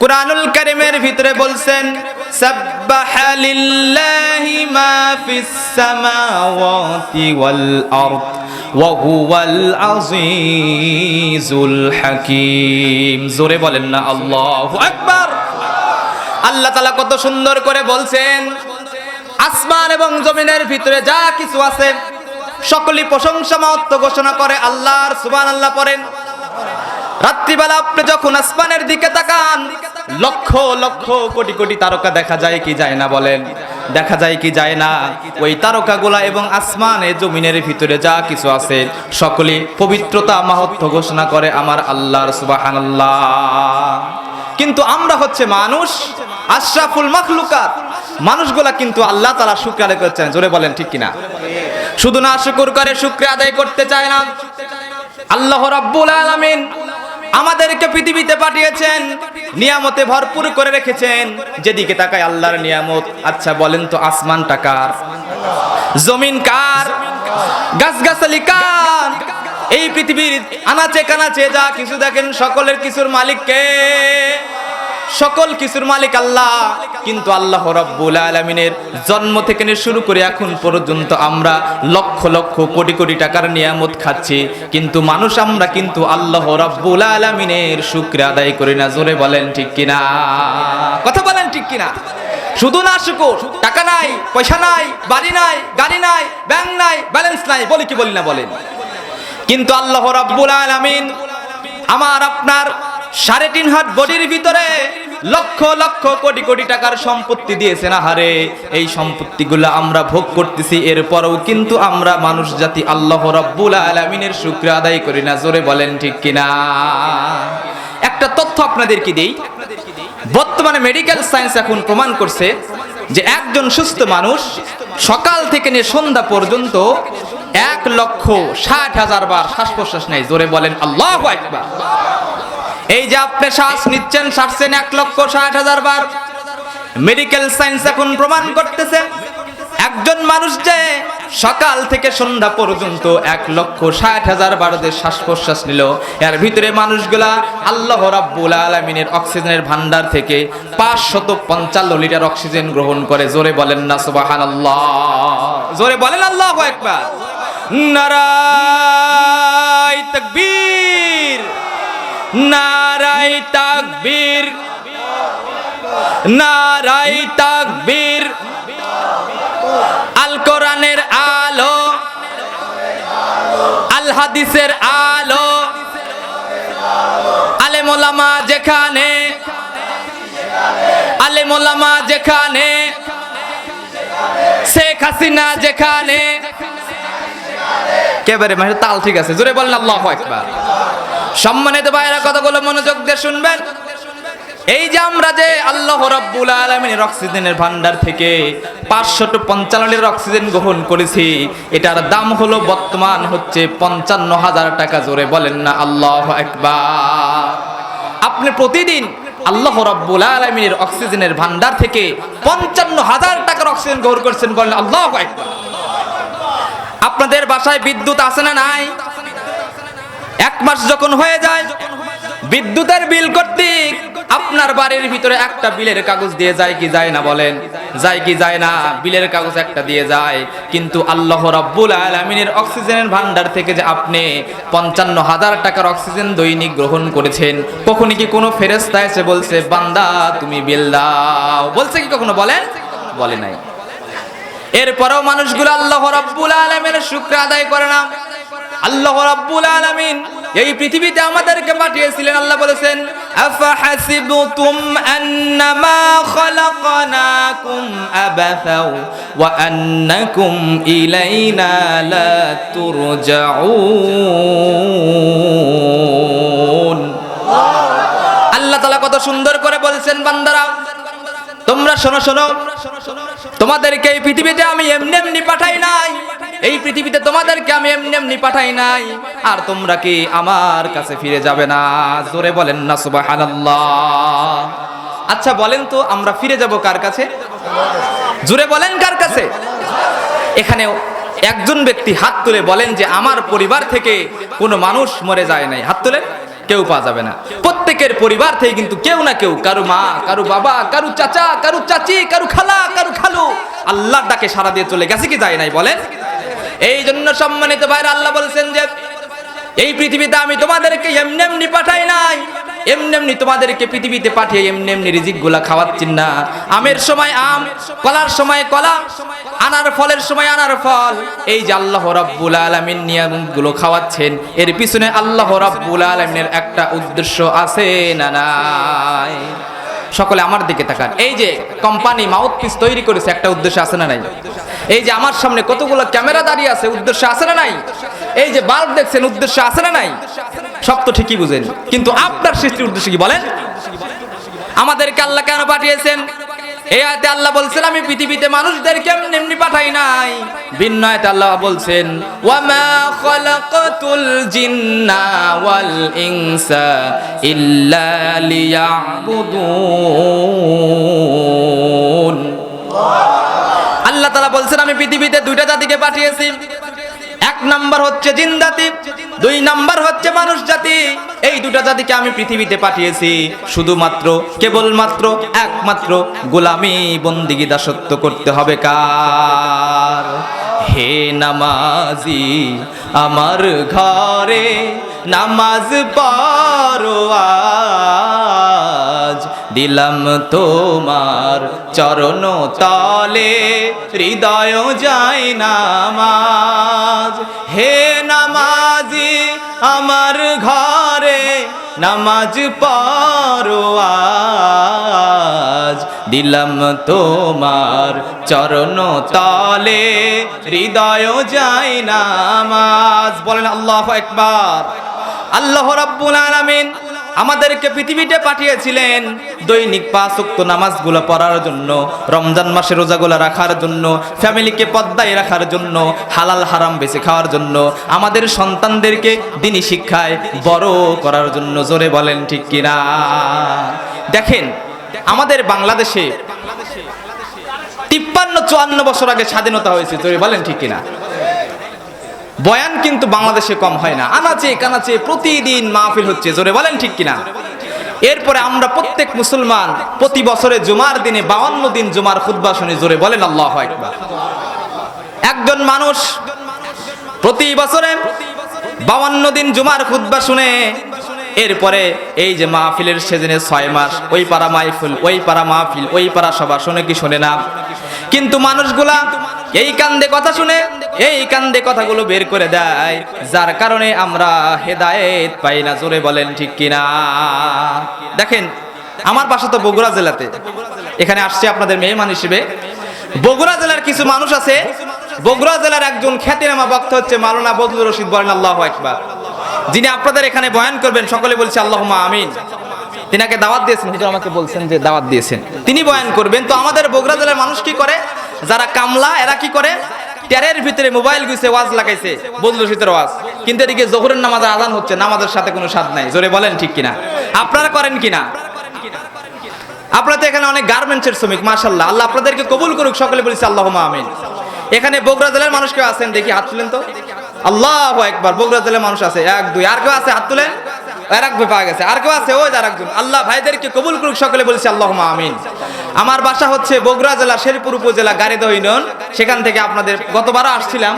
কুরআনুল কারীমের ভিতরে বলছেন, সাব্বাহা লিল্লাহি মা ফিস সামাওয়াতি ওয়াল আরদ, ওয়া হুয়াল আজিজুল হাকীম। জোরে বলেন না, আল্লাহু আকবার। আল্লাহ তাআলা কত সুন্দর করে বলছেন, আসমান এবং জমিনের ভিতরে যা কিছু আছে, সকলই প্রশংসা মহত্ব ঘোষণা করে আল্লাহর সুবহানাল্লাহ পড়েন। রাত্রিবেলা আপনি যখন আসমানের দিকে তাকান, লক্ষ লক্ষ কোটি কোটি তারকা দেখা যায় কি যায় না বলেন? দেখা যায় কি যায় না? ওই তারকাগুলা এবং আসমানে, জমিনের ভিতরে যা কিছু আছে সকলে পবিত্রতা মাহাত্ম ঘোষণা করে আমার আল্লাহর সুবহানাল্লাহ। কিন্তু আমরা হচ্ছে মানুষ, আশরাফুল মাখলুকাত। মানুষগুলা কিন্তু আল্লাহ তালা শুক্র আদায় করছেন। জোরে বলেন, ঠিক কিনা? শুধু না, শুকুর করে শুক্র আদায় করতে চায় না। আল্লাহ রাব্বুল আলামিন আমাদেরকে পৃথিবীতে পাঠিয়েছেন, নিয়ামতে ভরপুর করে রেখেছেন। যেদিকে তাকায় আল্লাহর নিয়ামত। আচ্ছা বলেন তো আসমান টাকার জমিন কার? গাছগাছালি কার? এই পৃথিবীর আনাচে কানাচে যা কিছু দেখেন, সকলের কিছুর মালিক কে সকল কিছুর মালিক আল্লাহ। কিন্তু আল্লাহ রব্বুল আলমিনের জন্ম থেকে শুরু করে এখন পর্যন্ত আমরা লক্ষ লক্ষ কোটি কোটি টাকার নিয়ামত খাচ্ছি। কিন্তু মানুষ আমরা কিন্তু আল্লাহ রব্বুল আলমিনের শুক্র আদায় করি না। জোরে বলেন ঠিক কিনা? কথা বলেন ঠিক কিনা? শুধু না শুকুর, টাকা নাই, পয়সা নাই, বাড়ি নাই, গাড়ি নাই, ব্যাংক নাই, ব্যালেন্স নাই, বলি কি বলি না বলেন। কিন্তু আল্লাহ রাব্বুল আলামিন আমার আপনার সাড়ে তিন হাত বডির ভিতরে লক্ষ লক্ষ কোটি কোটি টাকার সম্পত্তি দিয়েছেন। আহারে, এই সম্পত্তিগুলো আমরা ভোগ করতেছি, এরপরেও কিন্তু আমরা মানুষ জাতি আল্লাহ রাব্বুল আলামিনের শুক্র আদায় করি না। জোরে বলেন ঠিক কিনা? একটা তথ্য আপনাদেরকে দিই। বর্তমানে মেডিকেল সায়েন্স এখন প্রমাণ করছে যে একজন সুস্থ মানুষ সকাল থেকে নিয়ে সন্ধ্যা পর্যন্ত এক লক্ষ ষাট হাজার বার শ্বাস প্রশ্বাস নেয়। জোরে বলেন আল্লাহ একবার এই যে আপনি শ্বাস নিচ্ছেন ছাড়ছেন এক লক্ষ ষাট হাজার বার। মেডিকেল সায়েন্স এখন প্রমাণ করতেছে, একজন মানুষ যে সকাল থেকে সন্ধ্যা পর্যন্ত এক লক্ষ ষাট হাজার বার যে শ্বাস প্রশ্বাস নিল, এর ভিতরে মানুষগুলা আল্লাহ রাব্বুল আলমিনের অক্সিজেনের ভান্ডার থেকে পাঁচশত পঞ্চান্ন লিটার অক্সিজেন গ্রহণ করে। জোরে বলেন না সুবাহান আল্লাহ জোরে বলেন আল্লাহ একবার নারায় তকবীর। নারায় তাকবীর। নারায় তাকবীর। আল কোরআনের আলো। আল হাদিসের আলো। আলে মোলামা যেখানে। আলে মোলামা যেখানে। শেখ হাসিনা যেখানে। কেবারে মানে তাল ঠিক আছে। জোরে বলেন আল্লাহ একবার সম্মানিত ভাইরা কতগুলো মনোযোগ দিয়ে শুনবেন? এই যে আমরা যে আল্লাহ রাব্বুল আলামিনের অক্সিজেনের ভান্ডার থেকে পাঁচশো টু পঞ্চান্ন লিটার অক্সিজেন গ্রহণ করেছি, এটার দাম হলো বর্তমান হচ্ছে পঞ্চান্ন হাজার টাকা, জোরে বলেন না, আল্লাহ একবার আপনি প্রতিদিন আল্লাহ রাব্বুল আলামিনের অক্সিজেনের ভান্ডার থেকে পঞ্চান্ন হাজার টাকার অক্সিজেন গ্রহণ করছেন বলেন আল্লাহ একবার আপনাদের বাসায় বিদ্যুৎ আছে না নাই? এক মাস যখন হয়ে যায়, বিদ্যুতের বিল কর্তৃক আপনার বাড়ির ভিতরে একটা বিলের কাগজ দিয়ে যায় কি যায় না বলেন? যায় কি যায় না? বিলের কাগজ একটা দিয়ে যায়। কিন্তু আল্লাহ রাব্বুল আলামিনের অক্সিজেনের ভান্ডার থেকে যে আপনি পঞ্চান্ন হাজার টাকার অক্সিজেন দৈনিক গ্রহণ করেছেন কখনই কি কোনো ফেরেস্তা এসে বলছে, বান্দা, তুমি বিল দাও বলছে কি কখনো বলেন? বলে নাই। এরপরেও মানুষগুলো আল্লাহ রাব্বুল আলামিনের শুকর আদায় করে না। আল্লাহ রাব্বুল আলামিন এই পৃথিবীতে আমাদেরকে পাঠিয়েছিলেন, আল্লাহ বলেছেন, আফাহাসিবতুম আন্নামা খলাকনাকুম আবাসাও ওয়া আন্নাকুম ইলাইনা লা তুরজাউন। আল্লাহ তাআলা কত সুন্দর করে বলেছেন, বান্দারা তোমরা শোনো শোনো। তোমাদেরকে এই পৃথিবীতে আমি এমনি এমনি পাঠাই নাই। এই পৃথিবীতে তোমাদেরকে আমি এমনি এমনি পাঠাই নাই। আর তোমরা কি আমার কাছে ফিরে যাবে না? জোরে বলেন না, সুবহানাল্লাহ। আচ্ছা বলেন তো, আমরা ফিরে যাব কার কাছে? জোরে বলেন কার কাছে? এখানে একজন ব্যক্তি হাত তুলে বলেন যে, আমার পরিবার থেকে কোনো মানুষ মরে যায় নাই। হাত তুলেন। কেউ পাওয়া যাবে না। প্রত্যেকের পরিবার থেকে কিন্তু কেউ না কেউ, কারও মা, কারও বাবা, কারও চাচা, কারও চাচি, কারও খালা, কারও খালু। আল্লাহর ডাকে সারা দিয়ে চলে গেছে কি যায় নাই বলেন? এই জন্য সম্মানিত ভাইরা, আল্লাহ বলছেন যে, এই পৃথিবীতে আমি তোমাদেরকে এমনি এমনি পাঠাই নাই। এমনি এমনি তোমাদেরকে পৃথিবীতে পাঠিয়ে এমনি এমনি রিজিকগুলা খাওয়াচ্ছেন না। আমের সময় আম, কলার সময় কলা, আনার ফলের সময় আনার ফল। এই যে আল্লাহ রাব্বুল আলামিন নিয়ামগুলো খাওয়াচ্ছেন, এর পিছনে আল্লাহ রাব্বুল আলামিনের একটা উদ্দেশ্য আছে না নাই? সকলে আমার দিকে তাকান। এই যে কোম্পানি মাউথ পিস তৈরি করেছে, একটা উদ্দেশ্য আছে না নাই? এই যে আমার সামনে কতগুলো ক্যামেরা দাঁড়িয়ে আছে, উদ্দেশ্য আছে না নাই? এই যে বাল্ব দেখছেন, উদ্দেশ্য আছে না নাই? সব তো ঠিকই বুঝেন। কিন্তু আপনার সৃষ্টির উদ্দেশ্য কি বলেন? আমাদেরকে আল্লাহ কেন পাঠিয়েছেন? এই আয়তে আল্লাহ বলছেন, আমি পৃথিবীতে মানুষদেরকে এমনি এমনি পাঠাই নাই? ভিন্ন আয়তে আল্লাহ বলছেন, ওয়ামা খালাকাতুল জিন্না ওয়াল ইনসা ইল্লা লিয়াবুদুন। আল্লাহ তাআলা বলছেন, আমি পৃথিবীতে দুইটা জাতিকে পাঠিয়েছি। এক নাম্বার হচ্ছে জিন জাতি, দুই নাম্বার হচ্ছে মানুষ জাতি। এই দুটা জাতিকে আমি পৃথিবীতে পাঠিয়েছি, শুধুমাত্র, কেবলমাত্র, একমাত্র গোলামি বন্দিগি দাসত্ব করতে হবে কার? হে নামাজি, আমার ঘরে নামাজ পড়ো আজ দিলাম তোমার চরণ তলে, হৃদয় যায় নামাজ। হে নামাজি আমার ঘরে নামাজ পড়ো আজ। দিলাম তোমার চরণ তলে, হৃদয় যায় নামাজ। বলেন আল্লাহ একবার আল্লাহ রাব্বুল আলামিন আমাদেরকে পৃথিবীতে পাঠিয়েছিলেন দৈনিক পাঁচ উক্ত নামাজগুলো পড়ার জন্য, রমজান মাসে রোজাগুলো রাখার জন্য, ফ্যামিলিকে পদ্মায় রাখার জন্য, হালাল হারাম বেছে খাওয়ার জন্য, আমাদের সন্তানদেরকে দিনী শিক্ষায় বড় করার জন্য জোরে বলেন ঠিক কিনা? দেখেন, আমাদের বাংলাদেশে তিপ্পান্ন চুয়ান্ন বছর আগে স্বাধীনতা হয়েছে, জোরে বলেন ঠিক কিনা? বয়ান কিন্তু বাংলাদেশে কম হয় না। আনাচে কানাচে প্রতিদিন মাহফিল হচ্ছে, জোরে বলেন ঠিক কিনা? এরপরে আমরা প্রত্যেক মুসলমান প্রতি বছরে জুমার দিনে বাউন্ন দিন জুমার খুদ্া শুনে, জোরে বলেন আল্লাহ একবার একজন মানুষ প্রতি বছরে বাউন্ন দিন জুমার খুদ্া শুনে, এরপরে এই যে মাহফিলের সেদিনে ছয় মাস, ওই পাড়া মাহফিল ওই পাড়া মাহফিল, ওই পাড়া সভা, শুনে কি শোনে না? কিন্তু মানুষগুলা এই কান্দে কথা শুনে এই কান্দে কথাগুলো বের করে দেয়, যার কারণে আমরা হেদায়েত পাই না, জোরে বলেন ঠিক কিনা? দেখেন, আমার বাসা তো বগুড়া জেলাতে। এখানে আসছে আপনাদের মেহমান হিসেবে। বগুড়া জেলার কিছু মানুষ আছে। বগুড়া জেলার একজন খ্যাতিনামা বক্তা হচ্ছে মাওলানা বদলুর রশিদ বলেন, আল্লাহ একবার যিনি আপনাদের এখানে বয়ান করবেন, সকলে বলছে আল্লাহ আমিন। তিনাকে দাওয়াত দিয়েছেন, হুজুর আমাকে বলছেন যে দাওয়াত দিয়েছেন। তিনি বয়ান করবেন। তো আমাদের বগুড়া জেলার মানুষ কি করে? যারা কামলা, এরা কি করে? ট্যারের ভিতরে মোবাইল গুছে ওয়াজ লাগাইছে, বদলু শীতের ওয়াজ। কিন্তু এদিকে জোহরের নামাজ আদান হচ্ছে, নামাজের সাথে কোনো স্বাদ নাই। জোরে বলেন ঠিক কিনা? আপনারা করেন কিনা? আপনারা তো এখানে অনেক গার্মেন্টসের শ্রমিক মাশাল্লাহ আল্লাহ আপনাদেরকে কবুল করুক, সকলে বলেছে আল্লাহ আমিন। এখানে বগুড়া জেলার মানুষ কেউ আছেন? দেখি হাত তুলেন তো। আল্লাহ একবার বগুড়া জেলার মানুষ আছে। এক, দুই, আর কেউ আছে? হাত তুলেন? আর কেউ আছে? ওই আর আল্লাহ ভাইদেরকে কবুল করুক, সকলে বলেছে আল্লাহ আমিন। আমার বাসা হচ্ছে বগুড়া জেলা, শেরপুর উপজেলা, গাড়িদহ ইউনিয়ন। সেখান থেকে আপনাদের গতবারও আসছিলাম।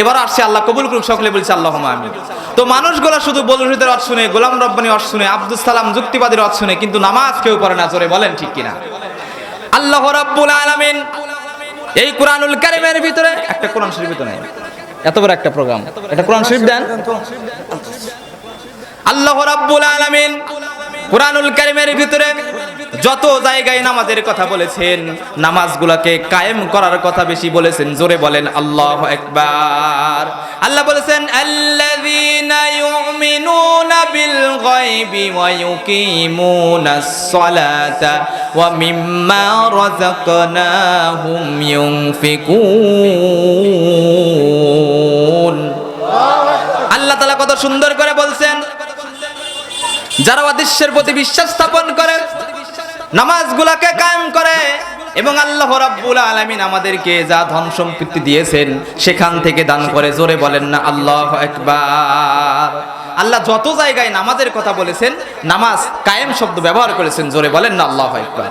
এবারও আসছে, আল্লাহ কবুল করুক, সকলে বলছে আল্লাহ আমিন। তো মানুষগুলো শুধু বলুরিদের অর্থ শুনে, গোলাম রব্বানি অর্থ শুনে, আব্দুল সালাম যুক্তিবাদীর অর্থ শুনে, কিন্তু নামাজ কেউ পড়ে না, জোরে বলেন ঠিক কিনা? আল্লাহ রাব্বুল আলামিন, এই কোরআনুল কারিমের ভিতরে একটা কোরআন শরীফ তো নাই। এত বড় একটা প্রোগ্রাম। এটা কোরআন শরীফ দেন? আল্লাহ রাব্বুল আলামিন কোরআনুল কারিমের ভিতরে যত জায়গায় নামাজের কথা বলেছেন, নামাজগুলোকে কায়েম করার কথা বেশি বলেছেন, জোরে বলেন আল্লাহ একবার আল্লাহ বলেছেন, আল্লাযীনা ইউমিনুনা বিল গায়বি ওয়া ইউকিমুনাস সালাতা ওয়া মিম্মা রাযাকনাহুম ইউনফিকুন। আল্লাহ তাআলা কত সুন্দর করে বলছেন যারা অদৃশ্যের প্রতি বিশ্বাস স্থাপন করে, নামাজগুলাকে কায়েম করে, এবং আল্লাহ রাব্বুল আলামিন আমাদেরকে যা ধন সম্পত্তি দিয়েছেন, সেখান থেকে দান করে। জোরে বলেন না, আল্লাহ একবার আল্লাহ যত জায়গায় নামাজের কথা বলেছেন, নামাজ কায়েম শব্দ ব্যবহার করেছেন, জোরে বলেন না, আল্লাহ আকবার।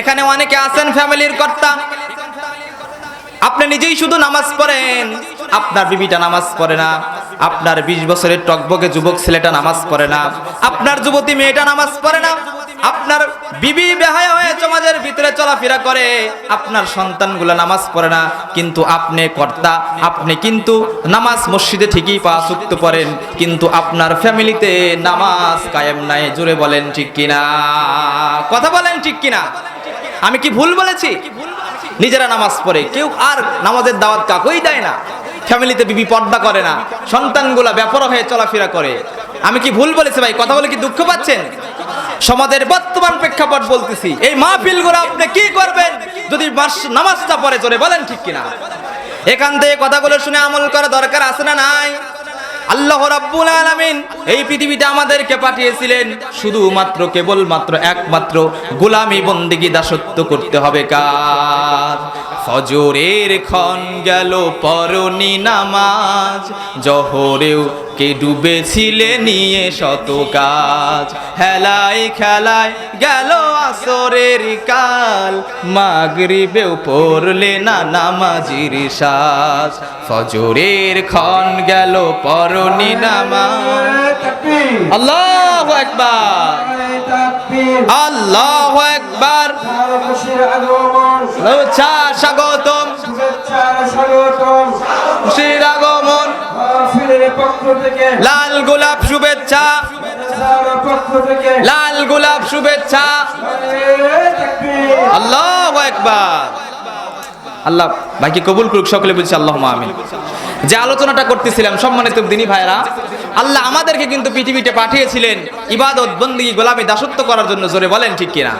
এখানে অনেকে আছেন ফ্যামিলির কর্তা। আপনি নিজেই শুধু নামাজ পড়েন। আপনার বিবিটা নামাজ পড়ে না। আপনার বিশ বছরের টকবকে যুবক ছেলেটা নামাজ পড়ে না। আপনার যুবতী মেয়েটা নামাজ পড়ে না। আপনার বিবি বেহায়া হয়ে সমাজের ভিতরে চলাফেরা করে। আপনার সন্তানগুলো নামাজ পড়ে না। কিন্তু আপনি কর্তা, আপনি কিন্তু নামাজ মসজিদে ঠিকই পা সুক্ত পড়েন। কিন্তু আপনার ফ্যামিলিতে নামাজ কায়েম নাই। জুড়ে বলেন ঠিক কিনা? কথা বলেন ঠিক কিনা? আমি কি ভুল বলেছি? নিজেরা নামাজ পড়ে। কেউ আর নামাজের দাওয়াত কাকুই দেয় না। ফ্যামিলিতে বিবি পর্দা করে না। সন্তানগুলা ব্যাপার হয়ে চলাফেরা করে। আমি কি ভুল বলেছি ভাই? কথা বলে কি দুঃখ পাচ্ছেন? সমাজের বর্তমান প্রেক্ষাপট বলতেছি। এই মাহফিলগুলো আপনি কি করবেন যদি নামাজটা পড়ে চলে বলেন ঠিক কিনা? এখান থেকে কথাগুলো শুনে আমল করা দরকার আছে না নাই? আল্লাহ রাব্বুল আলামিন এই পৃথিবীতে আমাদেরকে পাঠিয়েছিলেন শুধুমাত্র কেবলমাত্র একমাত্র গোলামি বন্দিগি দাসত্ব করতে হবে কার? ফজরের ক্ষণ গেল পরনি নামাজ। জহরেও কে ডুবেছিলে নিয়ে শত কাজ। হেলায় খেলায় গেল আসরের কাল। মাগরিবেও পড়লে না নামাজির সাজ। ফজরের ক্ষণ গেল পরনি নামাজ। আল্লাহ একবার আল্লাহ একবার স্বাগতম। আগমন লাল গোলাপ শুভেচ্ছা। লাল গোলাপ শুভেচ্ছা। আল্লাহ একবার আল্লাহ ভাইকে কবুল করুক, সকলে বলছি আল্লাহ আমিন। যে আলোচনাটা করতেছিলাম সম্মানিত দিনী ভাইরা আল্লাহ আমাদেরকে কিন্তু পৃথিবীতে পাঠিয়েছিলেন ইবাদত বন্দী গোলামি দাসত্ব করার জন্য, জোরে বলেন ঠিক কিনা?